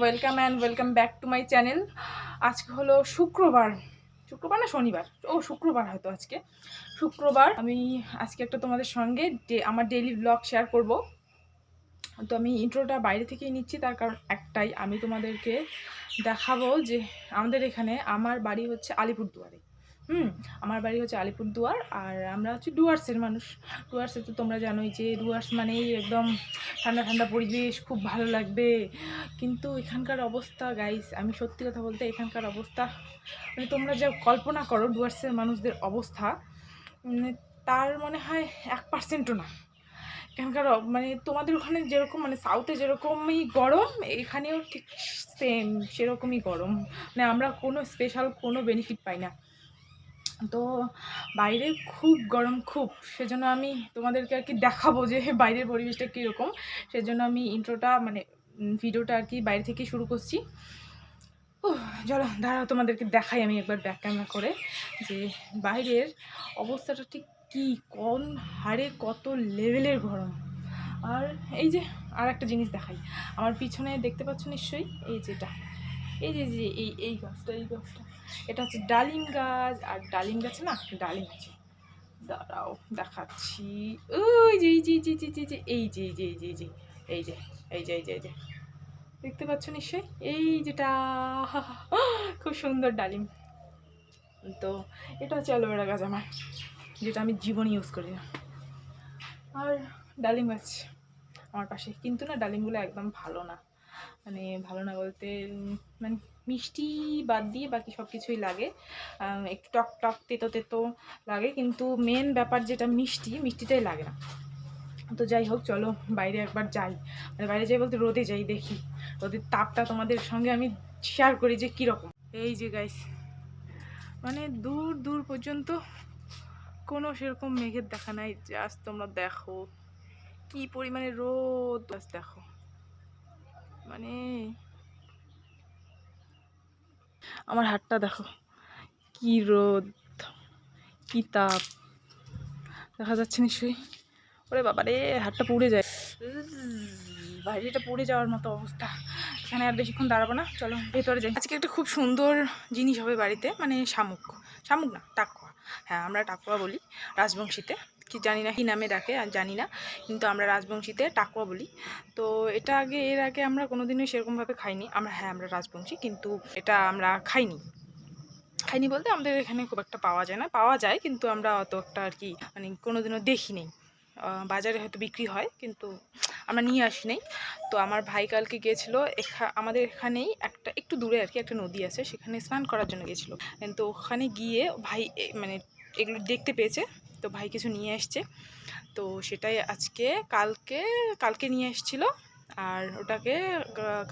Welcome and welcome back to my channel. আজকে হলো শুক্রবার। শুক্রবার না শনিবার? ও, শুক্রবার হয়তো আজকে। শুক্রবার আমি আজকে একটা তোমাদের সঙ্গে আমার ডেইলি ব্লগ শেয়ার করব। তো আমি ইন্ট্রোটা বাইরে থেকেই নিচ্ছি, তার কারণ একটাই, আমি তোমাদেরকে দেখাবো যে আমাদের এখানে আমার বাড়ি হচ্ছে আলিপুরদুয়ারে। হুম, আমার বাড়ি হচ্ছে আলিপুরদুয়ার আর আমরা হচ্ছে ডুয়ার্সের মানুষ। ডুয়ার্সে তো তোমরা জানোই যে ডুয়ার্স মানেই একদম ঠান্ডা ঠান্ডা পরিবেশ, খুব ভালো লাগবে। কিন্তু এখানকার অবস্থা গাইস আমি সত্যি কথা বলতে এখানকার অবস্থা মানে তোমরা যা কল্পনা করো ডুয়ার্সের মানুষদের অবস্থা মানে তার মনে হয় এক পার্সেন্টও না। এখানকার মানে তোমাদের ওখানে যেরকম মানে সাউথে যেরকমই গরম, এখানেও ঠিক সেম সেরকমই গরম। মানে আমরা কোনো স্পেশাল কোনো বেনিফিট পাই না। তো বাইরে খুব গরম, খুব। সেজন্য আমি তোমাদেরকে আর কি দেখাবো যে বাইরের পরিবেশটা কীরকম। সেজন্য আমি ইন্ট্রোটা মানে ভিডিওটা আর কি বাইরে থেকে শুরু করছি। ও চলো, দাঁড়াও, তোমাদেরকে দেখাই আমি একবার ব্যাক ক্যামেরা করে যে বাইরের অবস্থাটা ঠিক কী, কোন হারে কত লেভেলের গরম। আর এই যে আর একটা জিনিস দেখাই। আমার পিছনে দেখতে পাচ্ছ নিশ্চয়ই? এই যেটা এই যে যে, এই এই গাছটা এই গাছটা। এটা হচ্ছে ডালিম গাছ আর ডালিম গাছ না ডালিম আছে দাঁড়াও দেখাচ্ছি ওই যে এই যে যে যে জি যে এই যে এই যে এই যে যে এই যে এই যে এই যে এই যে দেখতে পাচ্ছ নিশ্চয়ই এই যেটা খুব সুন্দর ডালিম তো এটা হচ্ছে অ্যালোভেরা গাছ আমার যেটা আমি জীবন ইউজ করি না আর ডালিম গাছ আমার পাশে কিন্তু না ডালিমগুলো একদম ভালো না মানে ভালো না বলতে মানে মিষ্টি বাদ দিয়ে বাকি সব কিছুই লাগে একটু টক টক তেতো তেতো লাগে, কিন্তু মেন ব্যাপার যেটা মিষ্টি, মিষ্টিটাই লাগে না। তো যাই হোক, চলো বাইরে একবার যাই। মানে বাইরে যাই বলতে রোদে যাই, দেখি। রোদের তাপটা তোমাদের সঙ্গে আমি শেয়ার করি যে কীরকম। এই যে গাইস মানে দূর দূর পর্যন্ত কোনো সেরকম মেঘের দেখা নাই। জাস্ট তোমরা দেখো। কি পরিমাণে রোদ। দেখো। মানে আমার হাতটা দেখো, কি রোদ, কি তাপ। দেখা যাচ্ছে নিশ্চয়ই। ওরে বাবা রে হাতটা পুড়ে যায়। বাইরেটা পুড়ে যাওয়ার মতো অবস্থা। এখানে আর বেশিক্ষণ দাঁড়াবো না, চলো ভেতরে যাই। আজকে একটা খুব সুন্দর জিনিস হবে বাড়িতে মানে শামুক। শামুক না, টাকুয়া। হ্যাঁ আমরা টাকুয়া বলি রাজবংশীতে। কি জানি না কি নামে ডাকে আর জানি না কিন্তু আমরা রাজবংশীতে টাকুয়া বলি। তো এটা আগে এর আগে আমরা কোনোদিনই সেরকমভাবে খাইনি। আমরা হ্যাঁ আমরা রাজবংশী কিন্তু এটা আমরা খাইনি। খাইনি বলতে আমাদের এখানে খুব একটা পাওয়া যায় না। পাওয়া যায় কিন্তু আমরা অত একটা আর কি মানে কোনোদিনও আহ, বাজারে হয়তো বিক্রি হয় কিন্তু আমরা নিয়ে আসি নাই। তো আমার ভাই কালকে গিয়েছিল এখা আমাদের এখানেই একটা একটু দূরে আর কি একটা নদী আছে সেখানে স্নান করার জন্য গেছিল তো ওখানে গিয়ে ভাই মানে এগুলো দেখতে পেয়েছে। তো ভাই কিছু নিয়ে এসছে। তো সেটাই আজকে, কালকে কালকে নিয়ে এসেছিল। আর ওটাকে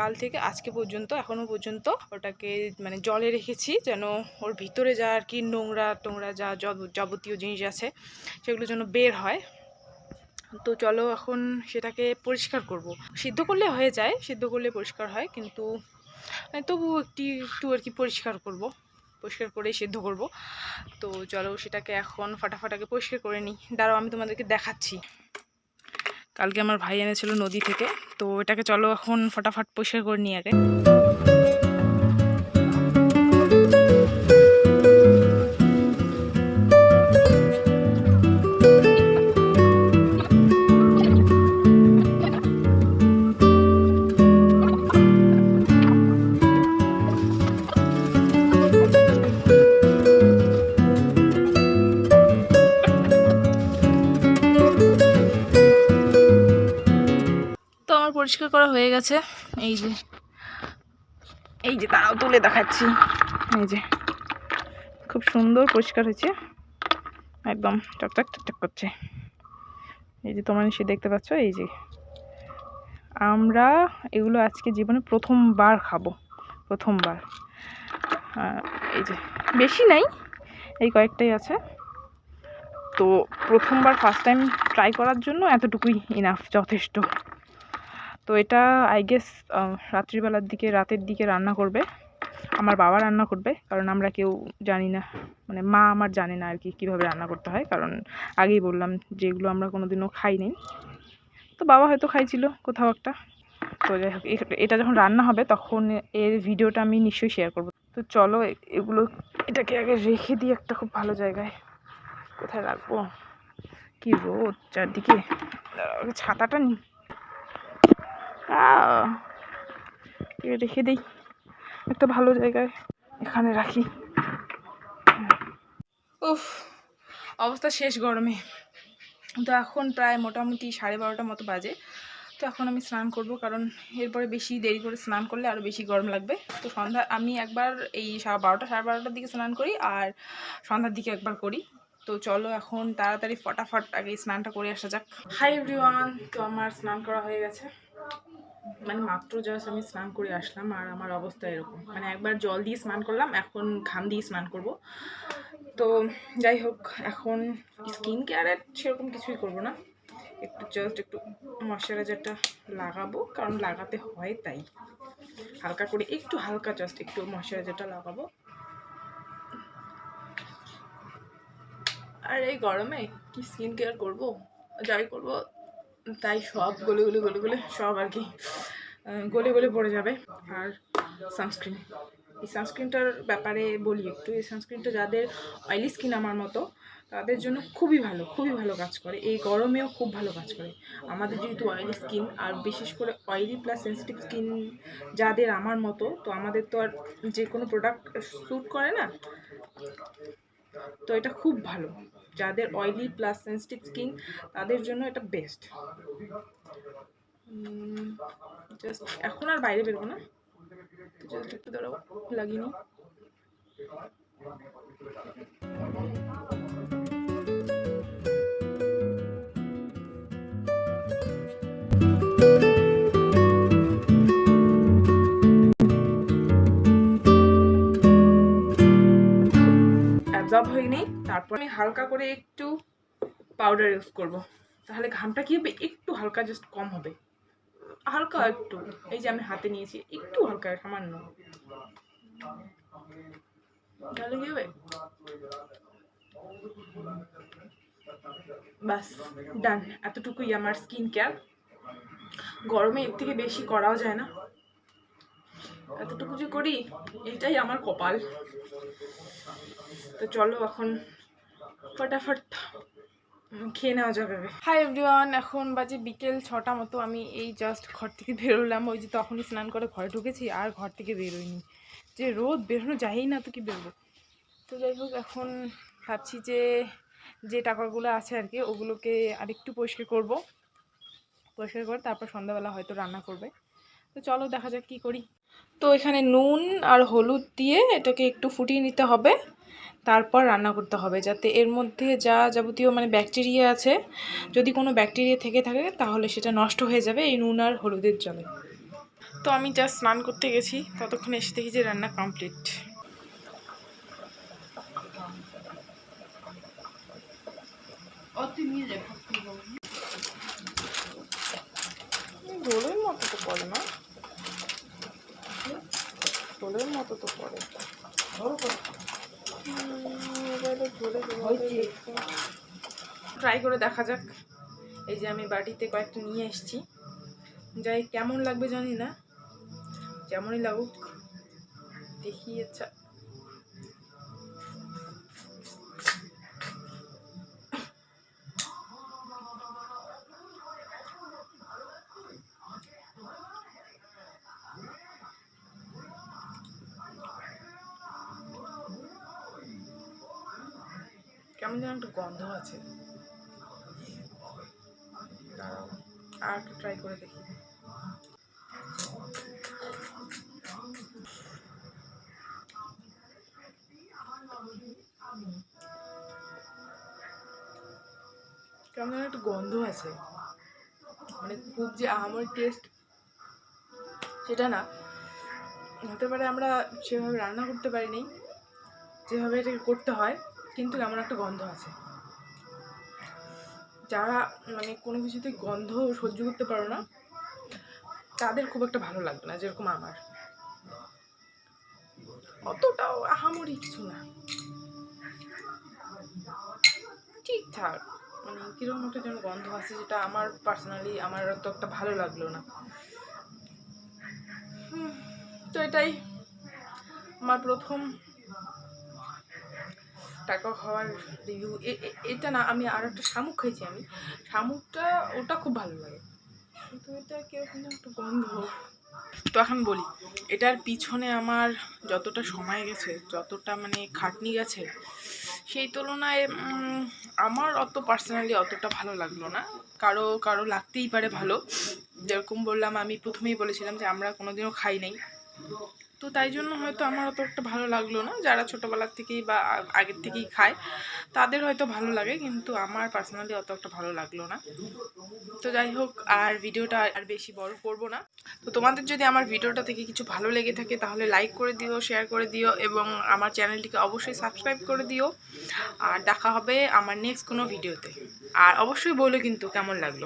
কাল থেকে আজকে পর্যন্ত এখনও পর্যন্ত ওটাকে মানে জলে রেখেছি যেন ওর ভিতরে যা আর কি নোংরা টোংরা যা যাবতীয় জিনিস আছে, সেগুলো যেন বের হয়। তো চলো এখন সেটাকে পরিষ্কার করব। সিদ্ধ করলে হয়ে যায়, সিদ্ধ করলে পরিষ্কার হয়, কিন্তু মানে তবু একটি, একটু আর কি পরিষ্কার করব। পরিষ্কার করেই সিদ্ধ করব। তো চলো সেটাকে এখন ফাটাফাটাকে পরিষ্কার করে নিই। দাঁড়াও, আমি তোমাদেরকে দেখাচ্ছি। কালকে আমার ভাই এনেছিল নদী থেকে, তো এটাকে চলো এখন ফটাফট পরিষ্কার করে নিই আগে। করা হয়ে গেছে। এই যে। এই যে তারাও তুলে দেখাচ্ছি। এই যে। খুব সুন্দর পরিষ্কার হয়েছে। একদম টকটক টকটক করছে। এই যে তোমার সে দেখতে পাচ্ছ এই যে। আমরা এগুলো আজকে জীবনে প্রথমবার খাব। প্রথমবার। এই যে। বেশি নাই এই কয়েকটাই আছে। তো প্রথমবার ফার্স্ট টাইম ট্রাই করার জন্য এতটুকুই ইনাফ যথেষ্ট। তো এটা আই গেস রাত্রিবেলার দিকে, রাতের দিকে রান্না করবে। আমার বাবা রান্না করবে, কারণ আমরা কেউ জানি না। মানে মা আমার জানে না আর কি, কীভাবে রান্না করতে হয়। কারণ আগেই বললাম যেগুলো আমরা কোনো কোনোদিনও খাইনি। তো বাবা হয়তো খাইছিল কোথাও একটা। তো যাই হোক এটা যখন রান্না হবে, তখন এর ভিডিওটা আমি নিশ্চয়ই শেয়ার করব। তো চলো এগুলো এটাকে আগে রেখে দিই একটা খুব ভালো জায়গায়। কোথায় রাখব? কি রোদ চারদিকে? ছাতাটা রেখে দিই। একটা ভালো জায়গায় এখানে রাখি। উফ অবস্থা শেষ গরমে। তো এখন প্রায় মোটামুটি সাড়ে বারোটা মতো বাজে। তো এখন আমি স্নান করব কারণ এরপরে বেশি দেরি করে স্নান করলে আরও বেশি গরম লাগবে। তো সন্ধ্যা আমি একবার এই সা- বারোটা সাড়ে বারোটার দিকে স্নান করি আর সন্ধ্যার দিকে একবার করি। তো চলো এখন তাড়াতাড়ি ফটাফট আগে স্নানটা করে আসা যাক। হাই এভরিওয়ান তো আমার স্নান করা হয়ে গেছে। মানে মাত্র জাস্ট আমি স্নান করে আসলাম আর আমার অবস্থা এরকম। মানে একবার জল দিয়ে স্নান করলাম, এখন ঘাম দিয়ে স্নান করব। তো যাই হোক, এখন স্কিন কেয়ারের সেরকম কিছুই করব না। একটু জাস্ট একটু ময়শ্চারাইজারটা লাগাবো, কারণ লাগাতে হয় তাই। হালকা করে, একটু হালকা জাস্ট একটু ময়শ্চারাইজারটা লাগাবো। আর এই গরমে কি স্কিন কেয়ার করব? যাই করব তাই সব গলে গলে গলে গলে সব আর কি গলে গলে পড়ে যাবে। আর সানস্ক্রিন এই সানস্ক্রিনটার ব্যাপারে বলি একটু, এই সানস্ক্রিনটা যাদের অয়েলি স্কিন আমার মতো, তাদের জন্য খুবই ভালো খুবই ভালো কাজ করে। এই গরমেও খুব ভালো কাজ করে। আমাদের যেহেতু অয়েলি স্কিন আর বিশেষ করে অয়েলি প্লাস সেন্সিটিভ স্কিন যাদের আমার মতো, তো আমাদের তো আর যে কোনো প্রোডাক্ট স্যুট করে না, তো এটা খুব ভালো। যাদের অয়েলি প্লাস সেন্সিটিভ স্কিন তাদের জন্য এটা বেস্ট জাস্ট এখন আর বাইরে বেরবো না। জাস্ট একটু দাঁড়াও লাগিয়ে নিই। অ্যাবজর্ব হয়ে নেই তারপর আমি হালকা করে একটু পাউডার ইউজ করব। তাহলে ঘামটা কি হবে? একটু হালকা জাস্ট কম হবে। হালকা একটু। এই যে আমি হাতে নিয়েছি, একটু হালকা, সামান্য। তাহলে কি হবে? বাস ডান এতটুকুই আমার স্কিন কেয়ার গরমে এর থেকে বেশি করাও যায় না। এতটুকু যে করি, এটাই আমার কপাল। তো চলো এখন ফটাফট খেয়ে নেওয়া যাবে। হাই এভরিওয়ান এখন বাজে বিকেল ছটা মতো। আমি এই জাস্ট ঘর থেকে বেরোলাম ওই যে তখনই স্নান করে ঘরে ঢুকেছি, আর ঘর থেকে বেরোইনি। যে রোদ, বেরোনো যায়ই না, তো কি বেরোবো? তো যাই হোক, এখন ভাবছি যে যে টাকাগুলো আছে আর কি, ওগুলোকে আরেকটু পরিষ্কার করব। পরিষ্কার করে তারপর সন্ধ্যাবেলা হয়তো রান্না করবে। তো চলো দেখা যাক কী করি। তো এখানে নুন আর হলুদ দিয়ে এটাকে একটু ফুটিয়ে নিতে হবে। তারপর রান্না করতে হবে যাতে এর মধ্যে যা যাবতীয় মানে ব্যাকটেরিয়া আছে, যদি কোনো ব্যাকটেরিয়া থেকে থাকে তাহলে সেটা নষ্ট হয়ে যাবে এই নুন আর হলুদের জলে। তো আমি যা স্নান করতে গেছি, ততক্ষণে এসে দেখি যে রান্না কমপ্লিট ঝোলের মতো তো পড়ে না। ঝোলের মতো তো পড়ে। ট্রাই করে দেখা যাক। এই যে আমি বাটিতে কয়েকটা নিয়ে এসেছি। যাই, কেমন লাগবে জানি না। যেমনই লাগুক, দেখি আচ্ছা। কেমন যেন একটা গন্ধ আছে। আর একটু ট্রাই করে দেখি। কেমন যেন একটা গন্ধ আছে। মানে খুব যে আমার টেস্ট সেটা না। হতে পারে আমরা সেভাবে রান্না করতে পারিনি, যেভাবে এটাকে করতে হয়, কিন্তু কেমন একটা গন্ধ আছে। যারা মানে কোনো কিছুতে গন্ধ সহ্য করতে পারো না, তাদের খুব একটা ভালো লাগবে না, যেরকম আমার। অতটাও আহামরি কিছু না। ঠিকঠাক মানে কীরকম একটা যেন গন্ধ আছে, যেটা আমার পার্সোনালি আমার তো একটা ভালো লাগল না। তো এটাই। আমার প্রথম টাকা খাওয়ার রিভিউ এটা না, আমি আর একটা শামুক খাইছি আমি। শামুকটা, ওটা খুব ভালো লাগে। কিন্তু এটা যেন একটু গন্ধ? তো এখন বলি, এটার পিছনে আমার যতটা সময় গেছে, যতটা মানে খাটনি গেছে, সেই তুলনায় আমার অত পার্সোনালি অতটা ভালো লাগল না। কারও কারও লাগতেই পারে ভালো। যেরকম বললাম, আমি প্রথমেই বলেছিলাম যে আমরা কোনোদিনও খাই নাই। তো তাই জন্য হয়তো আমার অত একটা ভালো লাগল না। যারা ছোটোবেলার থেকেই বা আগের থেকেই খায়, তাদের হয়তো ভালো লাগে, কিন্তু আমার পার্সোনালি অত একটা ভালো লাগল না। তো যাই হোক, আর ভিডিওটা আর বেশি বড় করব না। তো তোমাদের যদি আমার ভিডিওটা থেকে কিছু ভালো লেগে থাকে, তাহলে লাইক করে দিও শেয়ার করে দিও, এবং আমার চ্যানেলটিকে অবশ্যই সাবস্ক্রাইব করে দিও। আর দেখা হবে আমার নেক্সট কোনো ভিডিওতে আর অবশ্যই বলো কিন্তু কেমন লাগল।